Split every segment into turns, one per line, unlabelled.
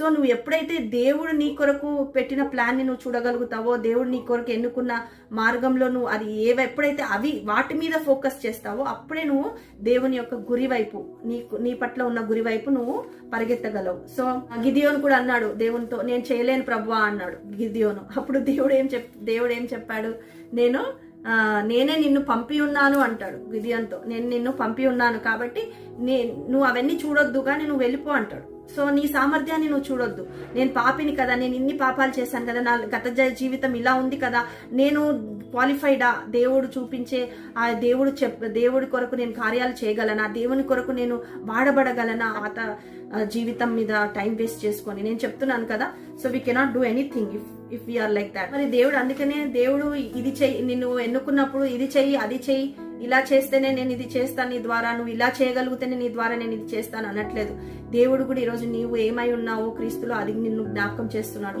So నువ్వు ఎప్పుడైతే దేవుడు నీ కొరకు పెట్టిన ప్లాన్ని నువ్వు చూడగలుగుతావో దేవుడు నీ కొరకు ఎన్నుకున్న మార్గంలో నువ్వు అది ఏవి ఎప్పుడైతే అవి వాటి మీద ఫోకస్ చేస్తావో అప్పుడే నువ్వు దేవుని యొక్క గురి వైపు నీ నీ పట్ల ఉన్న గురి వైపు నువ్వు పరిగెత్తగలవు. సో గిదియోను కూడా అన్నాడు దేవునితో నేను చేయలేను ప్రభువా అన్నాడు గిదియోను. అప్పుడు దేవుడు ఏం చెప్ దేవుడు ఏం చెప్పాడు? నేను నేనే నిన్ను పంపి ఉన్నాను అంటాడు గిదియంతో నేను నిన్ను పంపి ఉన్నాను కాబట్టి నే నువ్వు అవన్నీ చూడొద్దు కానీ నువ్వు వెళ్ళిపో అంటాడు. సో నీ సామర్థ్యాన్ని నువ్వు చూడొద్దు. నేను పాపిని కదా నేను ఇన్ని పాపాలు చేశాను కదా నా గత జీవితం ఇలా ఉంది కదా నేను క్వాలిఫైడా దేవుడు చూపించే ఆ దేవుడు చెప్ దేవుడి కొరకు నేను కార్యాలు చేయగలనా దేవుని కొరకు నేను వాడబడగలనా అత జీవితం మీద టైం వేస్ట్ చేసుకొని. నేను చెప్తున్నాను కదా so we cannot do anything if if we are like that మరి దేవుడు అందుకనే దేవుడు ఇది చెయ్యి నిన్ను ఎన్నుకున్నప్పుడు ఇది చెయ్యి అది చెయ్యి ఇలా చేస్తేనే నేను ఇది చేస్తాను నీ ద్వారా నువ్వు ఇలా చేయగలిగితేనే నీ ద్వారా నేను ఇది చేస్తాను అనట్లేదు. దేవుడు కూడా ఈరోజు నీవు ఏమై ఉన్నావో క్రీస్తులో అది నిన్ను జ్ఞాపకం చేస్తున్నాడు.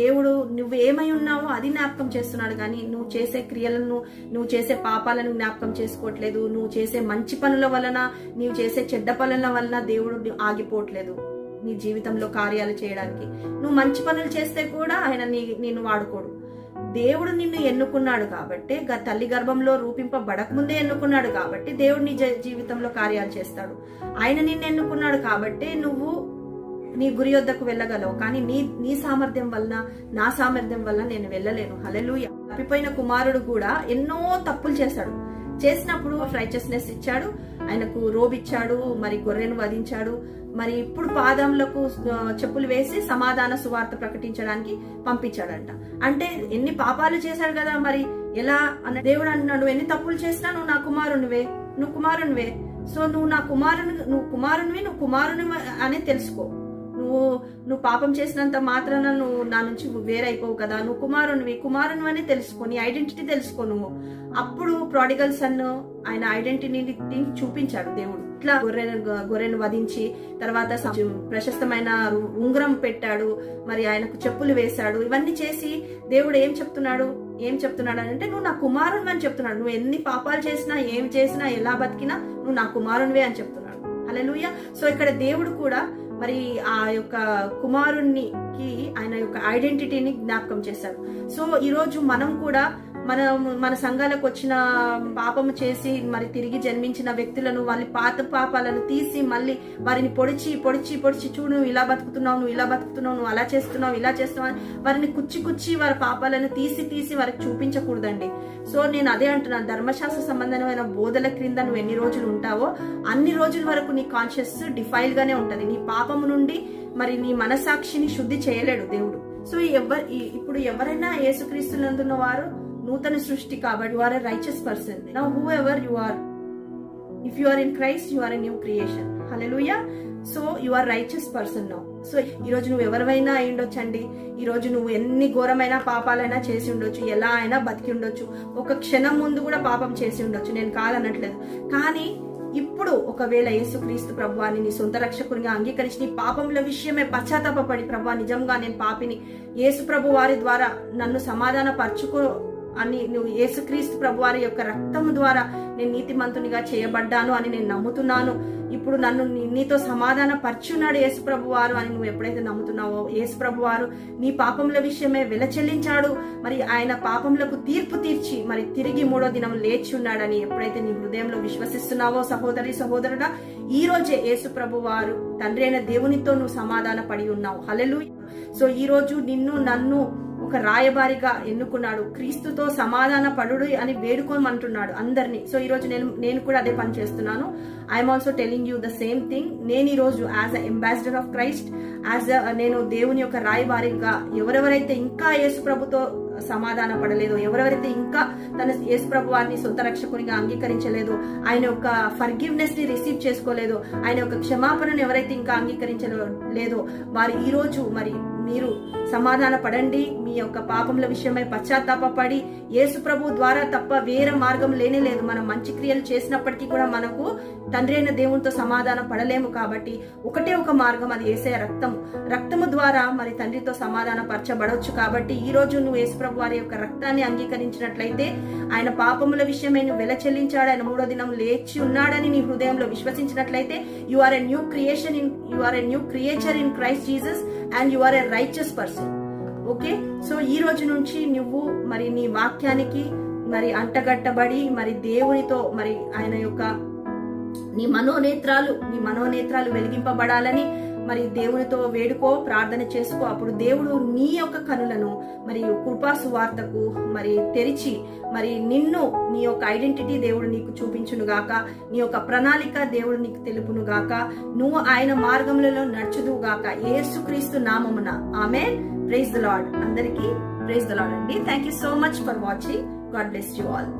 దేవుడు నువ్వు ఏమై ఉన్నావో అది జ్ఞాపకం చేస్తున్నాడు కానీ నువ్వు చేసే క్రియలను నువ్వు చేసే పాపాలను జ్ఞాపకం చేసుకోవట్లేదు. నువ్వు చేసే మంచి పనుల వలన నీవు చేసే చెడ్డ పనుల వలన దేవుడు ఆగిపోవట్లేదు నీ జీవితంలో కార్యాలు చేయడానికి. నువ్వు మంచి పనులు చేస్తే కూడా ఆయన నీ నిన్ను వాడుకోడు. దేవుడు నిన్ను ఎన్నుకున్నాడు కాబట్టి గ- తల్లి గర్భంలో రూపింపబడక ముందే ఎన్నుకున్నాడు కాబట్టి దేవుడు నీ జీవితంలో కార్యాలు చేస్తాడు. ఆయన నిన్ను ఎన్నుకున్నాడు కాబట్టి నువ్వు నీ గురి వద్దకు వెళ్ళగలవు. కానీ నీ నీ సామర్థ్యం వలన నా సామర్థ్యం వల్ల నేను వెళ్ళలేను. హలెలూయ తప్పిపోయిన కుమారుడు కూడా ఎన్నో తప్పులు చేశాడు చేసినప్పుడు రైచస్నెస్ ఇచ్చాడు. ఆయనకు రోబిచ్చాడు మరి గొర్రెను వధించాడు. మరి ఇప్పుడు పాదములకు చెప్పులు వేసి సమాధాన సువార్త ప్రకటించడానికి పంపించాడంట. అంటే ఎన్ని పాపాలు చేశాడు కదా మరి? ఎలా అన్న దేవుడు అంటున్నాడు ఎన్ని తప్పులు చేసినా నువ్వు నా కుమారునివే. నువ్వు కుమారునివే. సో నువ్వు నా కుమారుని నువ్వు కుమారునివి నువ్వు కుమారుని అనే తెలుసుకో. నువ్వు నువ్వు పాపం చేసినంత మాత్రాన నువ్వు నా నుంచి వేరైపోవు కదా. నువ్వు కుమారునివి. కుమారుని అని తెలుసుకో. నీ ఐడెంటిటీ తెలుసుకో నువ్వు. అప్పుడు ప్రాడిగల్ సన్ ఆయన ఐడెంటిటీని చూపించాడు దేవుడు. ఇట్లా గొర్రెను గొర్రెను వధించి తర్వాత ప్రశస్తమైన ఉంగరం పెట్టాడు. మరి ఆయనకు చెప్పులు వేశాడు. ఇవన్నీ చేసి దేవుడు ఏం చెప్తున్నాడు? ఏం చెప్తున్నాడు అంటే నువ్వు నా కుమారుని అని చెప్తున్నాడు. నువ్వు ఎన్ని పాపాలు చేసినా ఏం చేసినా ఎలా బతికినా నువ్వు నా కుమారునివే అని చెప్తున్నాడు. హల్లెలూయా. సో ఇక్కడ దేవుడు కూడా మరి ఆ యొక్క కుమారుణ్ణికి ఆయన యొక్క ఐడెంటిటీని జ్ఞాపకం చేశారు. సో ఈరోజు మనం కూడా మనం మన సంఘాలకు వచ్చిన పాపము చేసి మరి తిరిగి జన్మించిన వ్యక్తులను వాళ్ళ పాత పాపాలను తీసి మళ్ళీ వారిని పొడిచి పొడిచి పొడిచి చూడు నువ్వు ఇలా బతుకుతున్నావు నువ్వు ఇలా బతుకుతున్నావు నువ్వు అలా చేస్తున్నావు ఇలా చేస్తున్నావు అని వారిని కుచ్చి కుచ్చి వారి పాపాలను తీసి తీసి వారికి చూపించకూడదండి. సో నేను అదే అంటున్నాను. ధర్మశాస్త్ర సంబంధమైన బోధల క్రింద నువ్వు ఎన్ని రోజులు ఉంటావో అన్ని రోజుల వరకు నీ కాన్షియస్ డిఫైల్ గానే ఉంటది. నీ పాపము నుండి మరి నీ మనసాక్షిని శుద్ధి చేయలేడు దేవుడు. సో ఎవరు ఇప్పుడు ఎవరైనా యేసుక్రీస్తులందున్న వారు నూతన సృష్టి కాబట్టి you are a righteous person now whoever you are if you are in Christ you are a new creation hallelujah so you are righteous person now so ఈ రోజు నువ్వు ఎవరివైనా అయి ఉండొచ్చండి? ఈ రోజు నువ్వు ఎన్ని ఘోరమైన పాపాలైనా చేసి ఉండొచ్చు ఎలా అయినా బతికి ఉండొచ్చు. ఒక క్షణం ముందు కూడా పాపం చేసి ఉండొచ్చు. నేను కాదనట్లేదు. కానీ ఇప్పుడు ఒకవేళ యేసుక్రీస్తు ప్రభువాని నీ సొంత రక్షకునిగా అంగీకరించి నీ పాపముల విషయమే పశ్చాత్తాపడి ప్రభా నిజంగా నేను పాపిని యేసు ప్రభు వారి ద్వారా నన్ను సమాధాన పరచుకో అని నువ్వు యేసుక్రీస్తు ప్రభువారి యొక్క రక్తము ద్వారా నేను నీతిమంతునిగా చేయబడ్డాను అని నేను నమ్ముతున్నాను. ఇప్పుడు నన్ను నీతో సమాధాన పరచున్నాడు యేసు వారు అని నువ్వు ఎప్పుడైతే నమ్ముతున్నావో యేసు వారు నీ పాపముల విషయమే విల చెల్లించాడు. మరి ఆయన పాపములకు తీర్పు తీర్చి మరి తిరిగి మూడో దినం లేచి ఉన్నాడని ఎప్పుడైతే నీ హృదయంలో విశ్వసిస్తున్నావో సహోదరి సహోదరుడా ఈ రోజే యేసు వారు తండ్రి అయిన దేవునితో నువ్వు సమాధాన పడి ఉన్నావు. హలెలు సో ఈ రోజు నిన్ను నన్ను ఒక రాయబారిగా ఎన్నుకున్నాడు. క్రీస్తుతో సమాధాన పడుడు అని వేడుకోమంటున్నాడు అందరినీ. సో ఈ రోజు నేను నేను కూడా అదే పని చేస్తున్నాను. I'm also telling you the same thing నేను ఈరోజు as a ambassador of Christ as a నేను దేవుని యొక్క రాయబారిగా ఎవరెవరైతే ఇంకా యేసు ప్రభుతో సమాధాన పడలేదు ఎవరెవరైతే ఇంకా తన యేసు వారిని సొంత రక్షకునిగా అంగీకరించలేదు ఆయన యొక్క ఫర్గివ్నెస్ని రిసీవ్ చేసుకోలేదు ఆయన యొక్క క్షమాపణను ఎవరైతే ఇంకా అంగీకరించలేదో వారు ఈ రోజు మరి మీరు సమాధాన పడండి మీ యొక్క పాపముల విషయమై పశ్చాత్తాపడి యేసు ప్రభు ద్వారా తప్ప వేరే మార్గం లేనే లేదు. మనం మంచి క్రియలు చేసినప్పటికీ కూడా మనకు తండ్రి అయిన దేవునితో సమాధానం పడలేము కాబట్టి ఒకటే ఒక మార్గం అది వేసే రక్తం రక్తము ద్వారా మరి తండ్రితో సమాధాన పరచబడవచ్చు కాబట్టి ఈ రోజు నువ్వు యేసుప్రభు వారి యొక్క రక్తాన్ని అంగీకరించినట్లయితే ఆయన పాపముల విషయమై నువ్వు వెల చెల్లించాడు. ఆయన మూడో దినం లేచి ఉన్నాడని నీ హృదయంలో విశ్వసించినట్లయితే you are a new creation in you are a new creature in Christ Jesus and you are a righteous person okay so ఈ రోజు నుంచి నువ్వు మరి నీ వాక్యానికి మరి అంటగట్టబడి మరి దేవునితో మరి ఆయన యొక్క నీ మనోనేత్రాలు నీ మనోనేత్రాలు వెలిగింపబడాలని మరి దేవునితో వేడుకో ప్రార్థన చేసుకో. అప్పుడు దేవుడు నీ యొక్క కనులను మరి కృపా సువార్తకు మరి తెరిచి మరి నిన్ను నీ యొక్క ఐడెంటిటీ దేవుడు నీకు చూపించును గాక. నీ యొక్క ప్రణాళిక దేవుడు నీకు తెలుపును గాక. నువ్వు ఆయన మార్గములలో నడుచుదు గాక. ఏసుక్రీస్తు నామమున. ఆమె ప్రైజ్ ద లాడ్ అందరికీ ప్రైజ్ ద లాడ్ అండి. Thank you so much for watching God bless you all